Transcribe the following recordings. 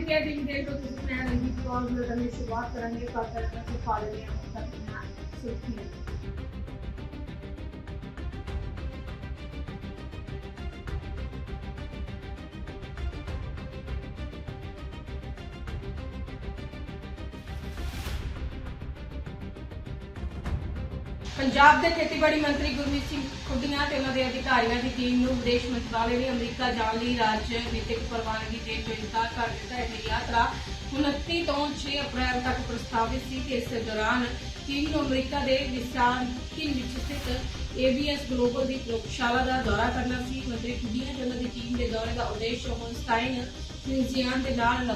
India team ਦੇ ਤੋਂ ਤੁਸੀਂ, ਮੈਂ ਰਣਜੀਤ ਕੌਰ ਬੁਲੇਟਿਨ ਸ਼ੁਰੂਆਤ ਕਰਾਂਗੇ ਕਾਕਰ ਅਤੇ ਫਾਲੇ ਨੇ ਆਪਣਾ ਪੰਜਾਬ ਦੇ ਖੇਤੀਬਾੜੀ ਮੰਤਰੀ ਗੁਰਮੀਤ ਸਿੰਘ ਖੁੱਡੀਆਂ ਤੇ ਉਹਨਾਂ ਦੇ ਅਧਿਕਾਰੀਆਂ ਦੀ ਟੀਮ ਨੂੰ ਵਿਦੇਸ਼ ਮੰਤਰਾਲੇ ਨੇ ਅਮਰੀਕਾ ਜਾਣ ਲਈ ਰਾਜਨੀਤਿਕ ਪ੍ਰਵਾਨਗੀ ਦੇਣ ਤੋਂ ਇਨਕਾਰ ਕਰ ਦਿੱਤਾ ਹੈ। ਇਹ ਯਾਤਰਾ 29 ਤੋਂ 6 ਅਪ੍ਰੈਲ ਤੱਕ ਪ੍ਰਸਤਾਵਿਤ ਸੀ ਤੇ ਇਸ ਦੌਰਾਨ ਟੀਮ ਨੂੰ ਅਮਰੀਕਾ ਦੇ ਵਿਸਾਖਿਨ ਵਿੱਚ ਸਥਿਤ ABS ਗਲੋਬਲ ਦੀ ਪ੍ਰਯੋਗਸ਼ਾਲਾ ਦਾ ਦੌਰਾ ਕਰਨਾ ਸੀ। ਮੰਤਰੀ ਖੁੱਡੀਆਂ ਤੇ ਉਹਨਾਂ ਦੀ ਟੀਮ ਦੇ ਦੌਰੇ ਦਾ ਉਦੇਸ਼ ਹੋਲਸਟਾਈਨ ਫਿਊਜ਼ੀਅਨ ਦੇ ਨਾਲ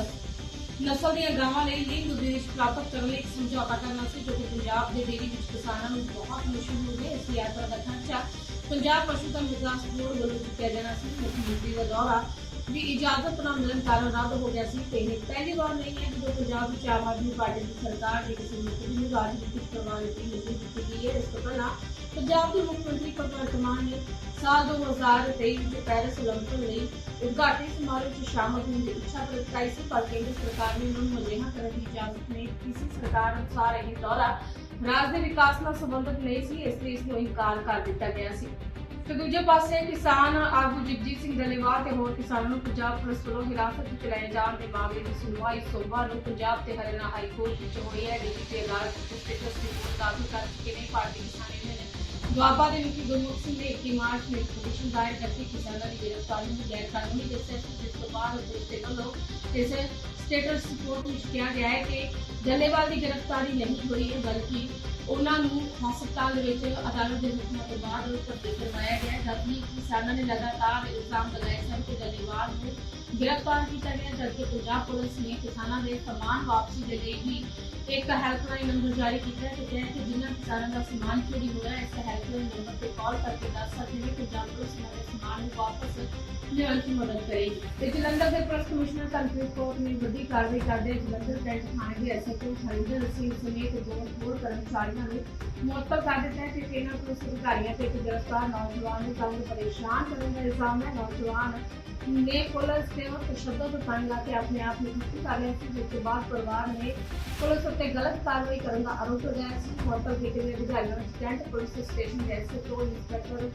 ਨਸਲ ਦੀਆਂ ਗਾਵਾਂ ਲਈ ਲਿੰਗ ਵਿਦੇਸ਼ ਪ੍ਰਾਪਤ ਕਰਨ ਲਈ ਇੱਕ ਸਮਝੌਤਾ ਕਰਨਾ ਸੀ, ਜੋ ਕਿ ਪੰਜਾਬ ਦੇ ਡੇਅਰੀ ਵਿੱਚ ਕਿਸਾਨਾਂ ਨੂੰ ਬਹੁਤ ਮੁਸ਼ਕਲ ਹੋ ਗਿਆ ਇਸ ਯਾਤਰਾ ਦਾ ਖਰਚਾ ਪੰਜਾਬ ਪਸ਼ੂਧਨ ਵਿਕਾਸ ਬੋਰਡ ਵੱਲੋਂ ਚੁੱਕਿਆ ਜਾਣਾ ਸੀ। ਮੁੱਖ ਮੰਤਰੀ ਦਾ ਦੌਰਾ ਵੀ ਇਜਾਜ਼ਤ ਨਾ ਮਿਲਣ ਕਾਰਨ ਰੱਦ ਹੋ ਗਿਆ ਸੀ। ਤੇ ਇਹ ਪਹਿਲੀ ਵਾਰ ਨਹੀਂ ਹੈ ਜਦੋਂ ਪੰਜਾਬ ਵਿੱਚ ਆਮ ਆਦਮੀ ਪਾਰਟੀ ਦੀ ਸਰਕਾਰ ਨੇ ਕਿਸੇ ਮੰਤਰੀ ਨੂੰ ਰਾਜਨੀਤਿਕ ਪ੍ਰਵਾਨਗੀ ਨਹੀਂ ਦਿੱਤੀ ਗਈ ਹੈ। ਇਸ ਤੋਂ ਪਹਿਲਾਂ ਪੰਜਾਬ ਦੇ ਮੁੱਖ ਮੰਤਰੀ ਭਗਵੰਤ ਮਾਨ ਨੇ ਸਾਲ 2023 ਵਿੱਚ ਪੈਰਿਸ ਓਲੰਪਿਕ ਲਈ ਉਦਘਾਟਨੀ ਸਮਾਰੋਹ 'ਚ ਸ਼ਾਮਲ ਹੋਣ ਦੀ ਇੱਛਾ ਪ੍ਰਗਟਾਈ ਸੀ, ਪਰ ਕੇਂਦਰ ਸਰਕਾਰ ਨੇ ਉਹਨਾਂ ਨੂੰ ਅਜਿਹਾ ਕਰਨ ਦੀ ਇਜਾਜ਼ਤ ਨਹੀਂ ਦਿੱਤੀ ਸਰਕਾਰ ਅਨੁਸਾਰ ਇਹ ਦੌਰਾ ਰਾਜ ਦੇ ਵਿਕਾਸ ਨਾਲ ਸੰਬੰਧਿਤ ਨਹੀਂ ਸੀ, ਇਸ ਲਈ ਇਸ ਨੂੰ ਇਨਕਾਰ ਕਰ ਦਿੱਤਾ ਗਿਆ ਸੀ। ਤੇ ਦੂਜੇ ਪਾਸੇ ਕਿਸਾਨ ਆਗੂ ਜਗਜੀਤ ਸਿੰਘ ਦਲੇਵਾਲ ਤੇ ਹੋਰ ਕਿਸਾਨਾਂ ਨੂੰ ਪੰਜਾਬ ਪੁਲਿਸ ਵੱਲੋਂ ਹਿਰਾਸਤ ਵਿੱਚ ਲਏ ਜਾਣ ਦੇ ਮਾਮਲੇ ਦੀ ਸੁਣਵਾਈ ਸੋਮਵਾਰ ਨੂੰ ਪੰਜਾਬ ਤੇ ਹਰਿਆਣਾ ਹਾਈ ਕੋਰਟ ਵਿੱਚ ਹੋਈ ਹੈ। ਡੀਜੀਪੀ ਤੇ ਅਦਾਲਤ ਸਟੇਟਸ ਰਿਪੋਰਟ ਦਾਖਲ ਕਰ ਚੁੱਕੇ ਨੇ। ਭਾਰਤੀ ਕਿਸਾਨ ਯੂਨੀਅਨ ਦੁਆਬਾ ਦੇ ਮੁਖੀ ਗੁਰਮੁਖ ਸਿੰਘ ਨੇ 21 ਮਾਰਚ ਨੂੰ ਇੱਕ ਪਟੀਸ਼ਨ ਦਾਇਰ ਕਰਕੇ ਕਿਸਾਨਾਂ ਦੀ ਗ੍ਰਿਫਤਾਰੀ ਨੂੰ ਗੈਰ ਕਾਨੂੰਨੀ ਦੱਸਿਆ ਸੀ, ਜਿਸ ਤੋਂ ਬਾਅਦ ਪੁਲਿਸ ਦੇ ਵੱਲੋਂ ਇਸ ਸਟੇਟਸ ਰਿਪੋਰਟ ਵਿੱਚ ਕਿਹਾ ਗਿਆ ਹੈ ਕਿ ਜੱਲੇਵਾਲ ਦੀ ਗ੍ਰਿਫਤਾਰੀ ਨਹੀਂ ਹੋਈ ਹੈ, ਬਲਕਿ ਉਹਨਾਂ ਨੂੰ ਹਸਪਤਾਲ ਵਿੱਚ ਅਦਾਲਤ ਦੇ ਹੁਕਮਾਂ ਤੋਂ ਬਾਅਦ ਭਰਤੀ ਕਰਵਾਇਆ ਗਿਆ ਜਦਕਿ ਕਿਸਾਨਾਂ ਨੇ ਲਗਾਤਾਰ ਇਲਜ਼ਾਮ ਲਗਾਏ ਸਨ ਕਿ ਜੱਲੇਵਾਲ ਨੂੰ ਗ੍ਰਿਫਤਾਰ ਕੀਤਾ ਗਿਆ ਜਦਕਿ ਪੰਜਾਬ ਪੁਲਿਸ ਨੇ ਕਿਸਾਨਾਂ ਦੇ ਸਮਾਨ ਵਾਪਸੀ ਦੇ ਲਈ ਵੀ ਇੱਕ ਹੈਲਪਲਾਈਨ ਨੰਬਰ ਜਾਰੀ ਕੀਤਾ ਹੈ ਤੇ ਕਿ ਜਿਨ੍ਹਾਂ ਕਿਸਾਨਾਂ ਦਾ ਸਮਾਨ ਚੋਰੀ ਹੋਇਆ ਇਸ ਹੈਲਪਲਾਈਨ ਨੰਬਰ ਤੇ ਕਾਲ ਕਰਕੇ ਦੱਸ ਸਕਦੇ ਨੇ ਕਿ ਪੰਜਾਬ ਪੁਲਿਸ ਉਹਨਾਂ ਸਮਾਨ ਨੂੰ ਵਾਪਸ ਲਿਆਉਣ 'ਚ ਮਦਦ ਕਰੇਗੀ ਤੇ ਜਲੰਧਰ ਦੇ ਪੁਲਿਸ ਕਮਿਸ਼ਨਰ ਤਨਪ੍ਰੀਤ ਕੌਰ ਨੇ ਵੱਡੀ ਕਾਰਵਾਈ ਕਰਦੇ ਜਲੰਧਰ ਕੈਂਟ ਥਾਣੇ ਦੇ ਐਸਐਚਓ ਹਰਿੰਦਰ ਸਿੰਘ ਸਮੇਤ ਦੋ ਹੋਰ ਕਰਮਚਾਰੀਆਂ ਨੂੰ ਮੁਅੱਤਲ ਕਰ ਦਿੱਤਾ ਹੈ ਤੇ ਇਹਨਾਂ ਪੁਲਿਸ ਅਧਿਕਾਰੀਆਂ ਤੇ ਇੱਕ ਗ੍ਰਿਫਤਾਰ ਨੌਜਵਾਨ ਨੂੰ ਤੰਗ ਪਰੇਸ਼ਾਨ ਕਰਨ ਦਾ ਇਲਜ਼ਾਮ ਹੈ। ਨੌਜਵਾਨ ਨੇ ਪੁਲਿਸ ਤੇ ਉਹ ਤਸ਼ੱਦਦ ਤੰਗ ਆ ਕੇ ਆਪਣੇ ਆਪ ਨੂੰ ਮੁਕਤ ਕਰ ਲਿਆ ਸੀ, ਜਿਸ ਤੋਂ ਬਾਅਦ ਪਰਿਵਾਰ ਨੇ ਪੁਲਿਸ ਉੱਤੇ ਗਲਤ ਕਾਰਵਾਈ ਕਰਨ ਦਾ ਆਰੋਪ ਲਗਾਇਆ ਸੀ। ਮੁਅੱਤਲ ਕੀਤੇ ਗਏ ਅਧਿਕਾਰੀਆਂ ਵਿੱਚ ਕੈਂਟ ਪੁਲਿਸ ਸਟੇਸ਼ਨ ਦੇ SHO inspector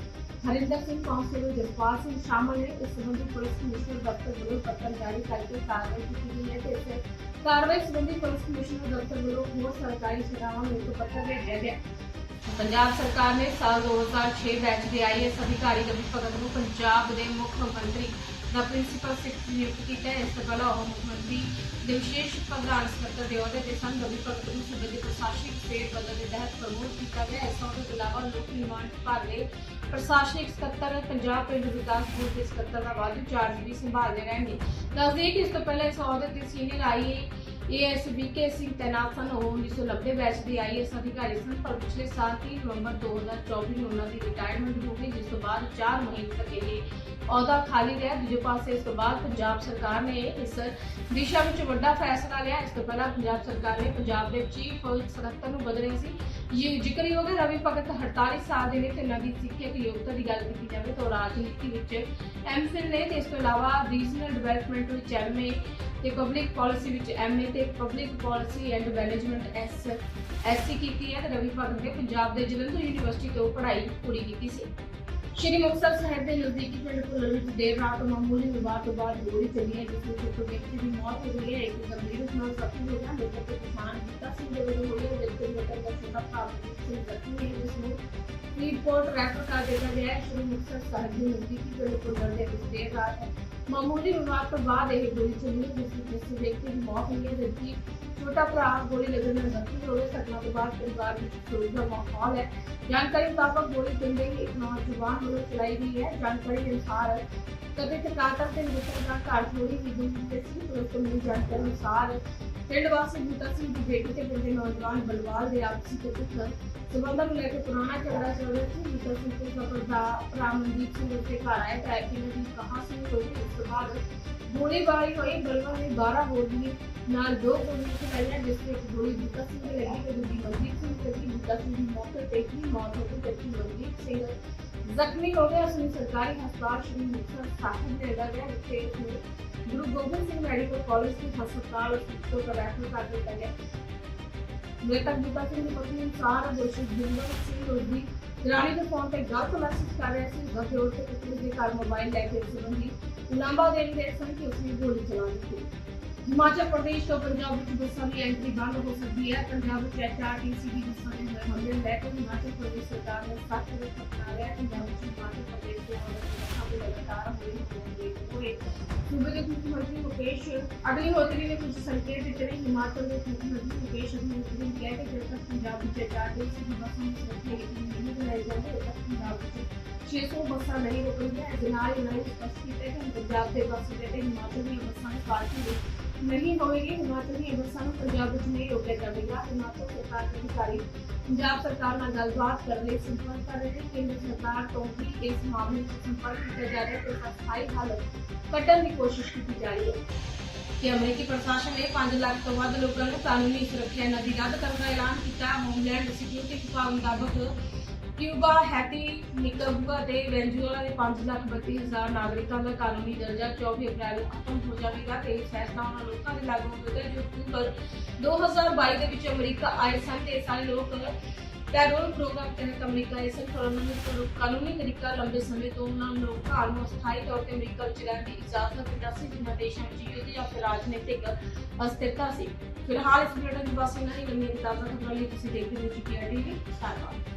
Harinder Singh constable Jaspal Singh ਸ਼ਾਮਲ ਨੇ ਇਸ ਸੰਬੰਧੀ ਪੁਲਿਸ ਕਮਿਸ਼ਨਰ ਦਫ਼ਤਰ ਵੱਲੋਂ ਪੱਤਰ ਜਾਰੀ ਕਰਕੇ ਕਾਰਵਾਈ ਕੀਤੀ ਗਈ ਹੈ ਤੇ ਇਸ ਕਾਰਵਾਈ ਸੰਬੰਧੀ ਪੁਲਿਸ ਕਮਿਸ਼ਨਰ ਦਫ਼ਤਰ ਵੱਲੋਂ ਹੋਰ ਸਰਕਾਰੀ ਸੇਵਾਵਾਂ ਨੂੰ ਇੱਕ ਪੱਤਰ ਭੇਜਿਆ ਗਿਆ। ਪੰਜਾਬ ਸਰਕਾਰ ਨੇ ਸਾਲ 2006 ਬੈਚ ਦੇ ਆਈਐਸ ਅਧਿਕਾਰੀ ਰਵੀ ਭਗਤ ਨੂੰ ਪੰਜਾਬ ਦੇ ਮੁੱਖ ਮੰਤਰੀ ਦਾ ਪ੍ਰਿੰਸੀਪਲ ਸਿੱਖ ਨਿਯੁਕਤ ਕੀਤਾ ਹੈ ਇਸ ਤੋਂ ਪਹਿਲਾਂ ਉਹ ਮੁੱਖ ਮੰਤਰੀ ਦੇ ਵਿਸ਼ੇਸ਼ ਪ੍ਰਧਾਨ ਸਕੱਤਰ ਦੇ ਅਹੁਦੇ ਤੇ ਸਨ ਰਵੀ ਭਗਤ ਨੂੰ ਸੂਬੇ ਦੇ ਪ੍ਰਸ਼ਾਸਨਿਕ ਸਟੇਟ ਬਦਲ ਦੇ ਤਹਿਤ ਪ੍ਰਮੋਟ ਕੀਤਾ ਗਿਆ ਇਸ ਤੋਂ ਇਲਾਵਾ ਲੋਕ ਨਿਰਮਾਣ ਵਿਭਾਗ ਦੇ ਪ੍ਰਸ਼ਾਸਨਿਕ ਸਕੱਤਰ ਪੰਜਾਬ ਪਿੰਡ ਵਿਕਾਸ ਬੋਰਡ ਦੇ ਸਕੱਤਰ ਦਾ ਵਾਧੂ ਚਾਰਜ ਵੀ ਸੰਭਾਲਦੇ ਰਹਿਣਗੇ ਦੱਸਦੇ ਕਿ ਇਸ ਤੋਂ ਪਹਿਲਾਂ ਇਸ ਅਹੁਦੇ ਤੇ senior I AS BK Singh ਤੈਨਾਤ ਸਨ ਉਹ 1990 ਬੈਚ ਦੇ ਆਈਐਸ ਅਧਿਕਾਰੀ ਸਨ ਪਰ ਪਿਛਲੇ ਸਾਲ 30 ਨਵੰਬਰ 2024 ਨੂੰ ਉਹਨਾਂ ਦੀ ਰਿਟਾਇਰਮੈਂਟ ਹੋ ਗਈ ਜਿਸ ਤੋਂ ਬਾਅਦ 4 ਮਹੀਨੇ ਤੱਕ ਇਹ ਅਹੁਦਾ ਖਾਲੀ ਰਿਹਾ। ਦੂਜੇ ਪਾਸੇ ਇਸ ਤੋਂ ਬਾਅਦ ਪੰਜਾਬ ਸਰਕਾਰ ਨੇ ਇਸ ਦਿਸ਼ਾ ਵਿੱਚ ਵੱਡਾ ਫੈਸਲਾ ਲਿਆ। ਇਸ ਤੋਂ ਪਹਿਲਾਂ ਪੰਜਾਬ ਸਰਕਾਰ ਨੇ ਪੰਜਾਬ ਦੇ ਚੀਫ ਸਕੱਤਰ ਨੂੰ ਬਦਲੇ ਸੀ। ਇਹ ਜ਼ਿਕਰਯੋਗ ਹੈ, ਰਵੀ ਭਗਤ 48 ਸਾਲ ਦੇ ਨੇ ਤੇ ਨਵੀਂ ਸਿੱਖਿਅਕ ਯੋਗਤਾ ਦੀ ਗੱਲ ਕੀਤੀ ਜਾਵੇ ਤਾਂ ਰਾਜਨੀਤੀ ਵਿੱਚ ਐਮਫਿਲ ਨੇ ਤੇ ਇਸ ਤੋਂ ਇਲਾਵਾ ਰੀਜਨਲ ਡਿਵੈਲਪਮੈਂਟ ਵਿੱਚ ਐਮਏ ਤੇ ਪਬਲਿਕ ਪਾਲਿਸੀ ਵਿੱਚ ਐਮਏ ਤੇ public policy and management S SC ਕੀਤੀ ਹੈ ਤੇ ਰਵੀ ਭਗਤ ਨੇ ਪੰਜਾਬ ਦੇ ਜਲੰਧਰ ਯੂਨੀਵਰਸਿਟੀ ਤੋਂ ਪੜ੍ਹਾਈ ਪੂਰੀ ਕੀਤੀ ਸੀ। ਸ਼੍ਰੀ ਮੁਕਤਸਰ ਸਾਹਿਬ ਦੇ ਨਜ਼ਦੀਕੀ ਪਿੰਡ ਭੁੱਲਰ ਵਿੱਚ ਦੇਰ ਰਾਤ ਮਾਮੂਲੀ ਵਿਵਾਦ ਤੋਂ ਬਾਅਦ ਗੋਲੀ ਚੱਲੀ ਹੈ, ਜਿਸ ਵਿੱਚ ਇੱਕ ਵਿਅਕਤੀ ਦੀ ਮੌਤ ਹੋ ਗਈ ਹੈ। ਇੱਕ ਗੰਭੀਰ ਰੂਪ ਨਾਲ ਜ਼ਖਮੀ ਹੋ ਗਿਆ। ਮ੍ਰਿਤਕ ਦੇ ਕਿਸਾਨ ਗੀਤਾ ਸਿੰਘ ਦੇ ਵੱਲੋਂ ਹੋਈ ਹੈ ਮ੍ਰਿਤਕ ਦਾ ਛੋਟਾ ਭਰਾ ਸਿੰਘ ਜ਼ਖਮੀ ਹੈ ਜਿਸ ਨੂੰ ਫਰੀਦਕੋਟ ਰੈਫਰ ਕਰ ਦਿੱਤਾ ਗਿਆ ਹੈ। ਸ਼੍ਰੀ ਮੁਕਤਸਰ ਸਾਹਿਬ ਦੇ ਨਜ਼ਦੀਕੀ ਪਿੰਡ ਭੁੱਲਰ ਦੇ ਵਿੱਚ ਦੇਰ ਰਾਤ ਮਾਮੂਲੀ ਵਿਵਾਦ ਤੋਂ ਬਾਅਦ ਇਹ ਗੋਲੀ ਚੱਲੀ ਜਿਸ ਵਿੱਚ ਇਸ ਵਿਅਕਤੀ ਦੀ ਮੌਤ ਹੋਈ ਹੈ, ਜਦਕਿ ਛੋਟਾ ਭਰਾ ਗੋਲੀ ਲੱਗਣ ਨਾਲ ਜ਼ਖਮੀ ਹੋ ਗਿਆ ਘਟਨਾ ਤੋਂ ਬਾਅਦ ਪਰਿਵਾਰ ਵਿੱਚ ਸੋਗ ਦਾ ਮਾਹੌਲ ਹੈ ਜਾਣਕਾਰੀ ਮੁਤਾਬਕ ਗੋਲੀ ਪਿੰਡੇ ਹੀ ਇੱਕ ਨੌਜਵਾਨ ਵੱਲੋਂ ਚਲਾਈ ਗਈ ਹੈ ਜਾਣਕਾਰੀ ਅਨੁਸਾਰ ਕਦੇ ਕਾਤਲ ਤੇ ਮ੍ਰਿਤਕ ਦਾ ਘਰ ਥੋੜੀ ਹੀ ਦੂਰ ਤੇ ਸੀ ਪੁਲਿਸ ਤੋਂ ਮਿਲੀ ਜਾਣਕਾਰੀ ਅਨੁਸਾਰ ਪਿੰਡ ਵਾਸੀ ਬੂਟਾ ਸਿੰਘ ਦੀ ਬੇਟੀ ਤੇ ਪਿੰਡ ਦੇ ਨੌਜਵਾਨ ਬਲਵਾਲ ਦੇ ਆਪਸੀ ਕੁੱਟ ਸਬੰਧਾਂ ਨੂੰ ਲੈ ਕੇ ਪੁਰਾਣਾ ਝਗੜਾ ਚੱਲ ਰਿਹਾ ਸੀ ਬੂਟਾ ਸਿੰਘ ਤੇ ਕਪਲ ਦਾ ਭਰਾ ਮਨਦੀਪ ਸਿੰਘ ਦੇ ਘਰ ਆਇਆ ਤਾਂ ਕਿ ਉਹਨਾਂ ਦੀ ਕਹਾਂ ਸੁਣੀ ਹੋਈ ਉਸ ਤੋਂ ਬਾਅਦ ਗੋਲੀਬਾਰੀ ਹੋਈ ਬਲਵਾਲ ਨੇ 12 ਗੋਲੀਆਂ ਨਾਲ ਦੋ ਗੋਲੀਆਂ ਚਲਾਈਆਂ ਜਿਸ ਵਿੱਚ ਗੋਲੀ ਬੂਟਾ ਸਿੰਘ ਦੇ ਲੱਗੀ ਤੇ ਦੂਜੀ ਮਨਦੀਪ ਸਿੰਘ ਤੇ ਲੱਗੀ। ਬੂਟਾ ਸਿੰਘ ਦੀ ਮੌਕੇ ਤੇ ਹੀ ਮੌਤ ਹੋ ਗਈ ਜਦਕਿ ਮਨਦੀਪ ਸਿੰਘ ਜ਼ਖਮੀ ਹੋ ਗਿਆ ਉਸ ਨੂੰ ਸਰਕਾਰੀ ਹਸਪਤਾਲ ਸ਼੍ਰੀ ਮੁਕਤਸਰ ਸਾਹਿਬ ਦੇ ਲਗਾ ਗਿਆ ਜਿੱਥੇ ਉਸ ਨੂੰ ਗੁਰੂ ਗੋਬਿੰਦ ਸਿੰਘ ਮੈਡੀਕਲ ਕਾਲਜ ਦੇ ਹਸਪਤਾਲ ਤੋਂ ਰੈਫਰ ਕਰ ਦਿੱਤਾ ਗਿਆ ਮ੍ਰਿਤਕ ਬੂਟਾ ਸਿੰਘ ਦੀ ਪਤਨੀ ਅਨੁਸਾਰ ਦੋਸ਼ੀ ਜਿੰਦਰ ਸਿੰਘ ਉਸਦੀ ਦਰਾਣੀ ਦੇ ਫੋਨ ਤੇ ਗਲਤ ਮੈਸੇਜ ਕਰ ਰਿਹਾ ਸੀ ਗੱਫੇ ਉੱਠ ਪੁਲਿਸ ਦੇ ਘਰ ਮੋਬਾਈਲ ਲੈ ਕੇ ਸੰਬੰਧੀ ਲਾਂਬਾ ਦੇਣ ਰਹੇ ਸਨ ਕਿ ਉਸਨੇ ਗੋਲੀ ਚਲਾ ਦਿੱਤੀ। ਹਿਮਾਚਲ ਪ੍ਰਦੇਸ਼ ਤੋਂ ਪੰਜਾਬ ਵਿੱਚ ਬੱਸਾਂ ਦੀ ਐਂਟਰੀ ਬੰਦ ਹੋ ਸਕਦੀ ਹੈ। ਪੰਜਾਬ ਵਿੱਚ ਐਚਆਰਟੀਸੀ ਦੀ ਬੱਸਾਂ ਦੇ ਹਮਲੇ ਲੈ ਕੇ ਹਿਮਾਚਲ ਪ੍ਰਦੇਸ਼ ਸਰਕਾਰ ਨੇ ਸਖਤ ਰੁਖ ਅਪਣਾ ਲਿਆ। ਪੰਜਾਬ ਵਿੱਚ ਹਿਮਾਚਲ ਪ੍ਰਦੇਸ਼ ਦੇ ਆਉਣ ਵਾਲੇ ਬੱਸਾਂ ਦੇ ਲਗਾਤਾਰ ਹੋਈ ਹੋਣ ਦੇ ਹੋਏ ਸੂਬੇ ਦੇ ਮੁੱਖ ਮੰਤਰੀ ਮੁਕੇਸ਼ ਅਗਨੀਹੋਤਰੀ ਨੇ ਕੁਝ ਸੰਕੇਤ ਦਿੱਤੇ ਨੇ ਹਿਮਾਚਲ ਦੇ ਮੁੱਖ ਮੰਤਰੀ ਮੁਕੇਸ਼ ਅਗਨੀਹੋਤਰੀ ਨੇ ਕਿਹਾ ਕਿ ਜਦ ਤੱਕ ਪੰਜਾਬ ਵਿੱਚ ਐਚਆਰਟੀਸੀ ਦੀ ਬੱਸਾਂ ਨੂੰ ਸੁਰੱਖਿਆ ਯਕੀਨੀ ਨਹੀਂ ਬਣਾਈ ਜਾਂਦੀ ਉਦੋਂ ਤੱਕ ਪੰਜਾਬ ਵਿੱਚ 600 ਬੱਸਾਂ ਨਹੀਂ ਰੁਕਣਗੀਆਂ ਇਸ ਦੇ ਨਾਲ ਹੀ ਉਹਨਾਂ ਨੇ ਸਪਸ਼ਟ ਕੀਤਾ ਕਿ ਪੰਜਾਬ ਦੇ ਬੱਸ ਅੱਡੇ ਹਿਮਾਚਲ ਦੀਆਂ ਬੱਸਾਂ ਦੀ ਪਾਰਕਿੰਗ ਨਹੀਂ ਹੋਵੇਗੀ ਹਿਮਾਚਲ ਦੀਆਂ ਬੱਸਾਂ ਨੂੰ ਪੰਜਾਬ ਵਿੱਚ ਨਹੀਂ ਰੋਕਿਆ ਜਾਵੇਗਾ ਹਿਮਾਚਲ ਸਰਕਾਰ ਦੇ ਅਧਿਕਾਰੀ ਪੰਜਾਬ ਸਰਕਾਰ ਨਾਲ ਗੱਲਬਾਤ ਕਰਨ ਲਈ ਸੰਪਰਕ ਕਰ ਰਹੇ ਨੇ, ਕੇਂਦਰ ਸਰਕਾਰ ਤੋਂ ਵੀ ਇਸ ਮਾਮਲੇ ਵਿੱਚ ਸੰਪਰਕ ਕੀਤਾ ਜਾ ਰਿਹਾ ਤੇ ਸਥਾਈ ਹੱਲ ਕੱਢਣ ਦੀ ਕੋਸ਼ਿਸ਼ ਕੀਤੀ ਜਾ ਰਹੀ ਹੈ। ਕਿ ਅਮਰੀਕੀ ਪ੍ਰਸ਼ਾਸਨ ਨੇ 5 ਲੱਖ ਤੋਂ ਵੱਧ ਲੋਕਾਂ ਨੂੰ ਕਾਨੂੰਨੀ ਸੁਰੱਖਿਆ ਨਦੀ ਰੱਦ ਕਰਨ ਦਾ ਐਲਾਨ ਕੀਤਾ। ਹੋਮਲੈਂਡ ਸਿਕਿਉਰਿਟੀ ਵਿਭਾਗ ਮੁਤਾਬਕ ਕਿਊਬਾ ਹੈਤੀ ਨਿਕਰਗੁਆ ਤੇ ਵੈਨਜ਼ੂਏਲਾ ਦੇ 5 ਲੱਖ 32 ਹਜ਼ਾਰ ਨਾਗਰਿਕਾਂ ਦਾ ਕਾਨੂੰਨੀ ਦਰਜਾ 24 ਅਪ੍ਰੈਲ ਨੂੰ ਖਤਮ ਹੋ ਜਾਵੇਗਾ ਤੇ ਇਹ ਫੈਸਲਾ ਉਹਨਾਂ ਲੋਕਾਂ ਦੇ ਲਾਗੂ ਹੋਵੇਗਾ ਜੋ ਅਕਤੂਬਰ 2022 ਦੇ ਵਿੱਚ ਅਮਰੀਕਾ ਆਏ ਸਨ ਤੇ ਸਾਰੇ ਲੋਕ ਪੈਰੋਲ ਪ੍ਰੋਗਰਾਮ ਤਹਿਤ ਅਮਰੀਕਾ ਇਸ ਸਨ। ਕਾਨੂੰਨੀ ਤਰੀਕਾ ਲੰਬੇ ਸਮੇਂ ਤੋਂ ਉਹਨਾਂ ਲੋਕਾਂ ਨੂੰ ਸਥਾਈ ਤੌਰ ਤੇ ਅਮਰੀਕਾ ਵਿੱਚ ਰਹਿਣ ਦੀ ਇਜਾਜ਼ਤ ਦਿੱਤਾ ਸੀ ਜਿਨ੍ਹਾਂ ਦੇਸ਼ਾਂ ਵਿੱਚ ਯੁੱਧ ਜਾਂ ਫਿਰ ਰਾਜਨੀਤਿਕ ਅਸਥਿਰਤਾ ਸੀ। ਫਿਲਹਾਲ ਇਸ ਬੁਲੇਟਿਨ ਦੀ ਬਸ ਇਹਨਾਂ ਹੀ ਲੰਮੀਆਂ ਇਜਾਜ਼ਤ ਤਾਜ਼ਾ ਖਬਰਾਂ ਲਈ ਤੁਸੀਂ ਦੇਖਦੇ ਹੋ ਚੁੱਕੀ ਹੈ ਟੀਵੀ ਧੰਨਵਾਦ।